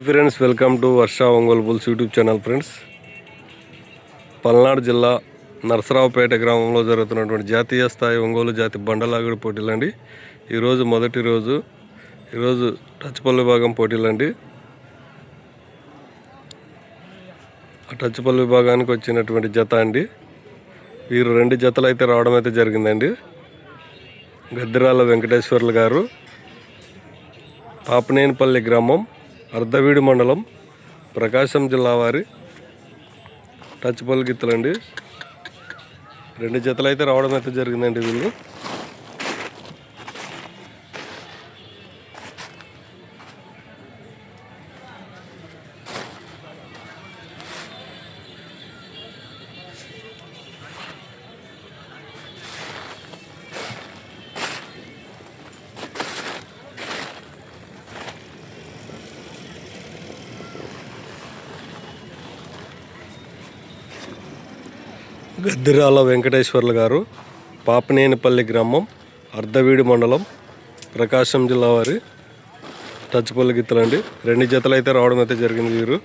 Friends welcome to Varsha Ongole bulls YouTube channel friends Palnadu జిల్లా నరసరావుపేట గ్రామంలో జరుగుతున్నటువంటి జాతీయ స్థాయి ఒంగోలు జాతి బండలాగుడు పోటీలండి ఈరోజు మొదటి రోజు ఈరోజు టచ్పల్లి విభాగం పోటీలండి ఆ టచ్పల్లి విభాగానికి వచ్చినటువంటి జత అండి. వీరు రెండు జతలు అయితే రావడం అయితే జరిగిందండి. గద్దిరాల వెంకటేశ్వర్లు గారు పాపనేనిపల్లి గ్రామం అర్ధవీడు మండలం ప్రకాశం జిల్లా వారి టచ్పల్లి గిత్తలండి. రెండు జతలు అయితే రావడం అయితే జరిగిందండి వీళ్ళు. గద్దిరాల వెంకటేశ్వర్లు గారు పాపనేనిపల్లి గ్రామం అర్ధవీడు మండలం ప్రకాశం జిల్లా వారి టచ్పల్లి గిత్తలండి. రెండు జతలు అయితే రావడం అయితే జరిగింది వీరు.